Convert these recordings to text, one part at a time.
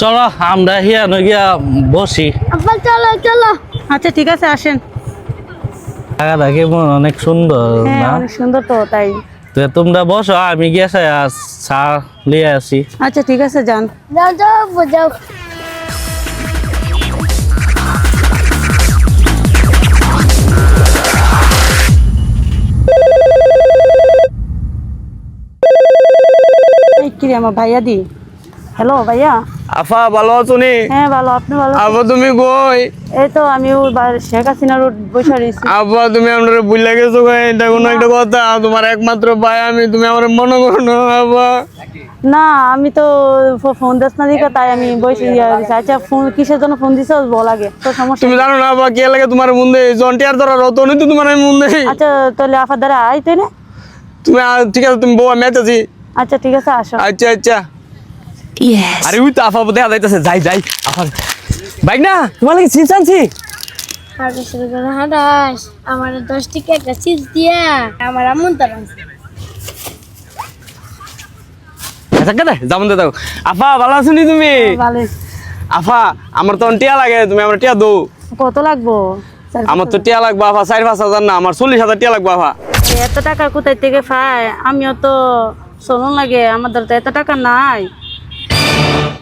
চলো আমরা হিয়া গিয়া বসি। চলো চলো। আচ্ছা ঠিক আছে আসেন। জায়গাটা কেমন অনেক সুন্দর হ্যাঁ না? অনেক সুন্দর তো তাই। তো তোমরা বসো আমি গিয়ে চা লিয়ে আসি। আচ্ছা ঠিক আছে যান। যাও যাও যাও। এই কি রে আমার ভাইয়া দি। হ্যালো ভাইয়া। আফা ভালো আছো নি? হ্যাঁ ভালো আপনি ভালো আব্বা তুমি কই? এই তো আমি শেখ হাসিনা রোড বসে রয়েছি। আব্বা তুমি আমরা ভুলে গেছো কই? এটা কোনো একটা কথা তোমার একমাত্র ভাই আমি তুমি আমার মনে করো না না আমি তো ফোন দিস না দিকে তাই আমি বসে আচ্ছা ফোন কিসের জন্য ফোন দিছ? বল আগে তো সমস্যা তুমি জানো না আব্বা কে লাগে তোমার মুন্দে জন্টিয়ার ধরা রতনই তো তোমার আমি মুন্দে আচ্ছা তাহলে আফা দ্বারা আই তুই না? তুমি ঠিক আছে তুমি বউ ম্যাচ আছি আচ্ছা ঠিক আছে আসো। আচ্ছা আচ্ছা। আরে ওই তো আফা দেখা যাইতেছে যাই যাই। আফা। বাইক না? তোমার লাগে চিপস আনছি? আমার দশ টিকা একটা চিপস দিয়া। আমার আমন তার আচ্ছা যাবন দাও আফা ভালো আছো নি তুমি? আফা আমার তো টিয়া লাগে তুমি আমার টিয়া দো কত লাগবো? চার আমার তো টিয়া লাগবে আফা। চার পাঁচ হাজার না আমার চল্লিশ হাজার টিয়া লাগবে আফা। এত টাকা কোথায় থেকে পাই আমিও তো চলুন লাগে আমাদের তো এত টাকা নাই।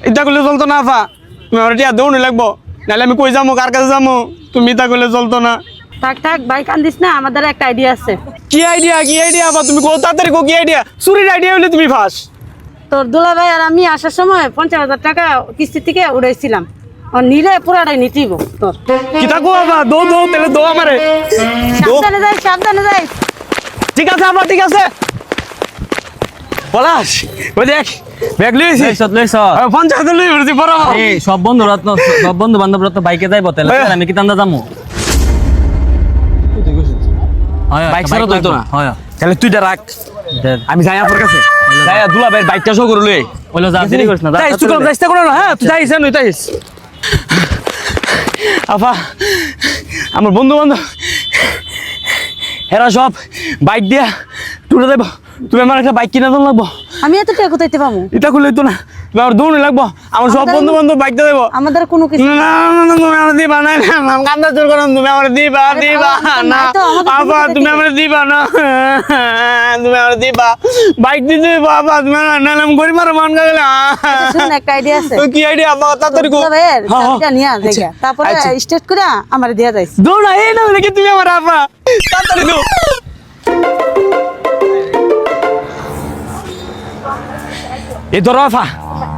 ইটা করলে চলতো না আফা। তুমি আমার টিয়া দৌড়ি লাগবো নাহলে আমি কই যাব কার কাছে যাব তুমি ইটা করলে চলতো না। থাক থাক ভাই কান্দিস না আমাদের একটা আইডিয়া আছে। কি আইডিয়া কি আইডিয়া আফা? তুমি কো তাড়াতাড়ি কো কি আইডিয়া চুরির আইডিয়া হলে তুমি ফাঁস। তোর দুলা ভাই আর আমি আসার সময় পঞ্চাশ হাজার টাকা কিস্তি থেকে উড়াইছিলাম। ও নিলে পুরাটাই নিতিব তোর। কো আফা? দো দো তাহলে দো আমারে। সাবধানে যাই সাবধানে যাই। ঠিক আছে আফা ঠিক আছে। পলাশ ওই দেখ। ব্যাগ লইছি লইছত লইছ পঞ্চাশ হাজার লই বেরোছি বড় এই সব বন্ধু রত্ন সব বন্ধু বান্ধব রত্ন বাইকে যাইব তাহলে হ্যাঁ। আমি কি তান্দা যামু? বাইক। না। হয় তাহলে তুই এটা রাখ। আমি যাই আপনার কাছে। যাই দুলা ভাই বাইকটা শো করে লই ওইলো যা দেরি করিস না তুই কোনো। করো না হ্যাঁ তুই আফা আমার বন্ধু বান্ধব হেরা সব বাইক দিয়া টুরে দেব তুমি আমার একটা বাইক কিনা দাম লাগবো। আমি এত টাকা কোথায় পাবো এটা খুলে তো না। তুমি আমার দৌড়ে লাগবো। আমার সব বন্ধু বান্ধব বাইকটা দেবো আমাদের কোনো কিছু না, না, না, না, তুমি আমার দিবা না না, কান্দা জোর করো তুমি আমার দিবা দিবা না। তো, কোনো তুমি আমার দিবা না তুমি আমার দিবা। বাইক দিতে বাবা তুমি আমার নাম করি মারো মান গেলে শুনুন একটা আইডিয়া আছে। কি আইডিয়া আবা তাড়াতাড়ি কো। চাবিটা নিয়ে জায়গা তারপরে আচ্ছা। স্টেট করে আমার দিয়া যাইছে দৌড়া এই না কি তুমি আমার আপা তাড়াতাড়ি দো এই ধরো আফা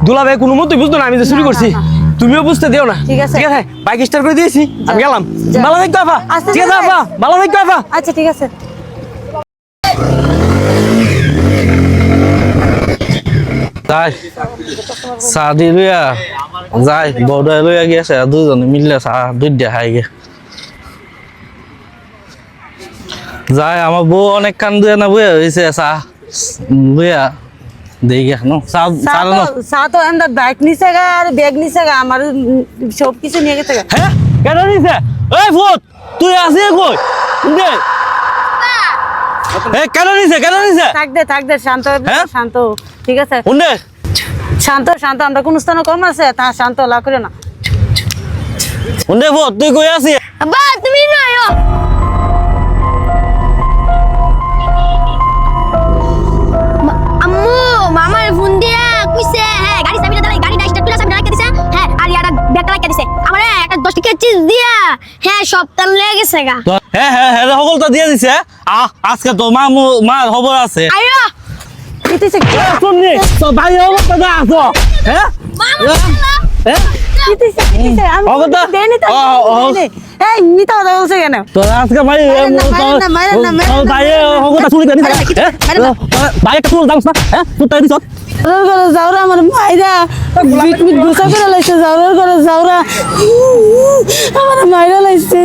দুলা ভাই কোনো মতোই বুঝতো না আমি যে চুরি করছি। তুমিও বুঝতে দিও না। ঠিক আছে। ঠিক আছে বাইক স্টার্ট করে দিয়েছি আমি গেলাম। ভালো দেখতো আফা ঠিক আছে আফা ভালো দেখতো আফা। আচ্ছা ঠিক আছে। যাই চা দি লইয়া যাই বউদাই লইয়া গিয়েছে দুজনে মিললে চা দুই দিয়া খাই গে। যাই আমার বউ অনেক কান দুয়া না বইয়া হয়েছে চা লইয়া। দেই গে ন চা চা চা ন তো- চা বাইক নিছে গা আর ব্যাগ নিছে গা আমার সব কিছু নিয়ে গেছে গা। হ্যাঁ? কেন নিছে? এই ফুট তুই আসি কই? দে। এ কেন নিছে? কেন নিছে? থাক দে থাক দে শান্ত হ্যাঁ? শান্ত ঠিক আছে। শুনে শান্ত শান্ত আমরা কোন স্থানে কম আছে তা শান্ত লা করে না। ফুট তুই কই আব্বা হ্যাঁ সব তাল লেগে গেছে গা। তো- হ্যাঁ হ্যাঁ হ্যাঁ সকলটা দিয়ে দিছে আহ আজকে তো মা মু- খবর আছে। আয়ো কিতেছে শুননি? তো ভাই অবস্থা না আছো। হ্যাঁ? হ্যাঁ? কিতেছে কিতেছে আমি দেনি তো। এই মিতা কথা বলছে কেন? তো আজকে ভাই ভাই। হগতা চুরি করে হ্যাঁ। ভাই একটা চুল দামস না হ্যাঁ? তুই তাই দিছ ঘরে জাউরা আমার মাইরা। বিট বিট গুছা করে লাইছে জাউরার ঘরে জাউরা। আমার মাইরা লাইছে।